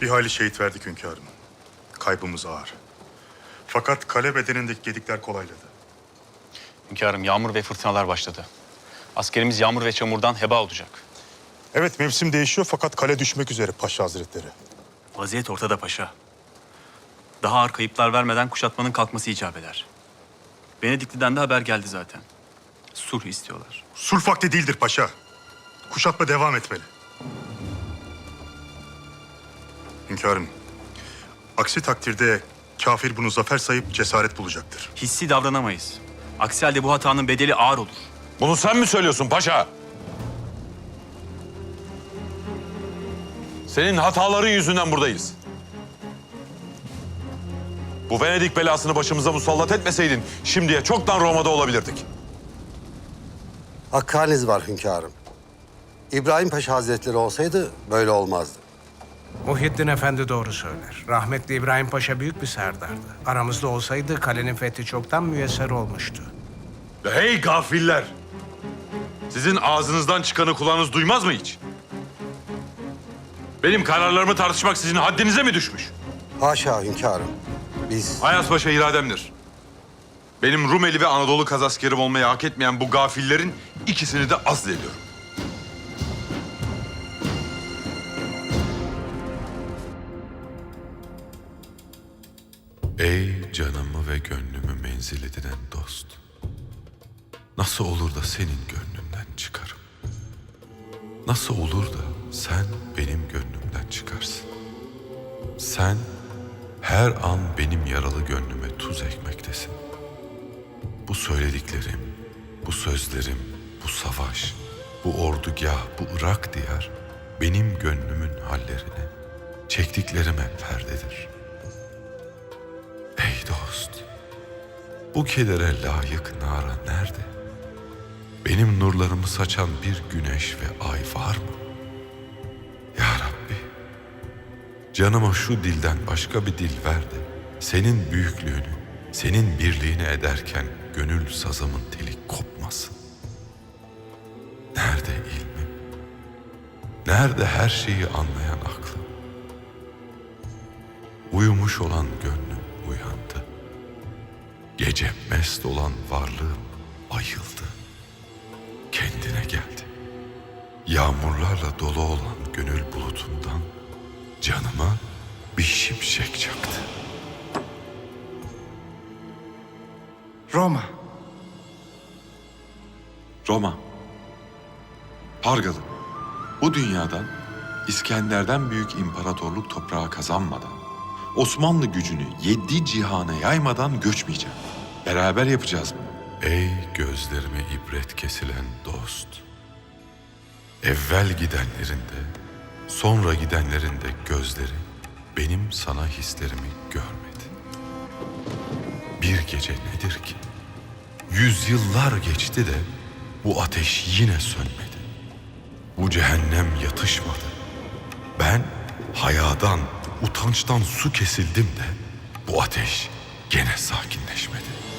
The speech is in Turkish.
Bir hayli şehit verdik hünkârım. Kaybımız ağır. Fakat kale bedenindeki gedikler kolayladı. Hünkârım yağmur ve fırtınalar başladı. Askerimiz yağmur ve çamurdan heba olacak. Evet mevsim değişiyor fakat kale düşmek üzere Paşa Hazretleri. Vaziyet ortada paşa. Daha ağır kayıplar vermeden kuşatmanın kalkması icap eder. Venedikli'den de haber geldi zaten. Sulh istiyorlar. Sulh vakti değildir paşa. Kuşatma devam etmeli. Hünkârım, aksi takdirde kafir bunu zafer sayıp cesaret bulacaktır. Hissi davranamayız. Aksi halde bu hatanın bedeli ağır olur. Bunu sen mi söylüyorsun paşa? Senin hataların yüzünden buradayız. Bu Venedik belasını başımıza musallat etmeseydin şimdiye çoktan Roma'da olabilirdik. Hakkınız var hünkârım. İbrahim Paşa Hazretleri olsaydı böyle olmazdı. Muhyiddin Efendi doğru söyler. Rahmetli İbrahim Paşa büyük bir serdardı. Aramızda olsaydı kalenin fethi çoktan müyesser olmuştu. Hey gafiller! Sizin ağzınızdan çıkanı kulağınız duymaz mı hiç? Benim kararlarımı tartışmak sizin haddinize mi düşmüş? Haşa hünkârım. Biz Ayas Paşa irademdir. Benim Rumeli ve Anadolu kazaskerim olmayı hak etmeyen bu gafillerin ikisini de azlediyorum. Ey canımı ve gönlümü menzil edinen dost. Nasıl olur da senin gönlümden çıkarım? Nasıl olur da sen benim gönlümden çıkarsın? Sen her an benim yaralı gönlüme tuz ekmektesin. Bu söylediklerim, bu sözlerim, bu savaş, bu ordugah, bu Irak diyar benim gönlümün hallerine, çektiklerime perdedir.'' Ey dost, bu kedere layık nara nerede? Benim nurlarımı saçan bir güneş ve ay var mı? Ya Rabbi, canıma şu dilden başka bir dil ver de senin büyüklüğünü, senin birliğini ederken gönül sazımın teli kopmasın. Nerede ilmim? Nerede her şeyi anlayan aklım? Uyumuş olan gönlüm uyandı. Gece mest olan varlığım ayıldı. Kendine geldi. Yağmurlarla dolu olan gönül bulutundan canıma bir şimşek çaktı. Roma. Roma. Pargalı. Bu dünyadan İskender'den büyük imparatorluk toprağı kazanmadan, Osmanlı gücünü yedi cihana yaymadan göçmeyeceğim. Beraber yapacağız bunu. Ey gözlerime ibret kesilen dost. Evvel gidenlerinde, sonra gidenlerinde gözleri benim sana hislerimi görmedi. Bir gece nedir ki? Yüzyıllar geçti de bu ateş yine sönmedi. Bu cehennem yatışmadı. Ben hayadan, utançtan su kesildim de bu ateş gene sakinleşmedi.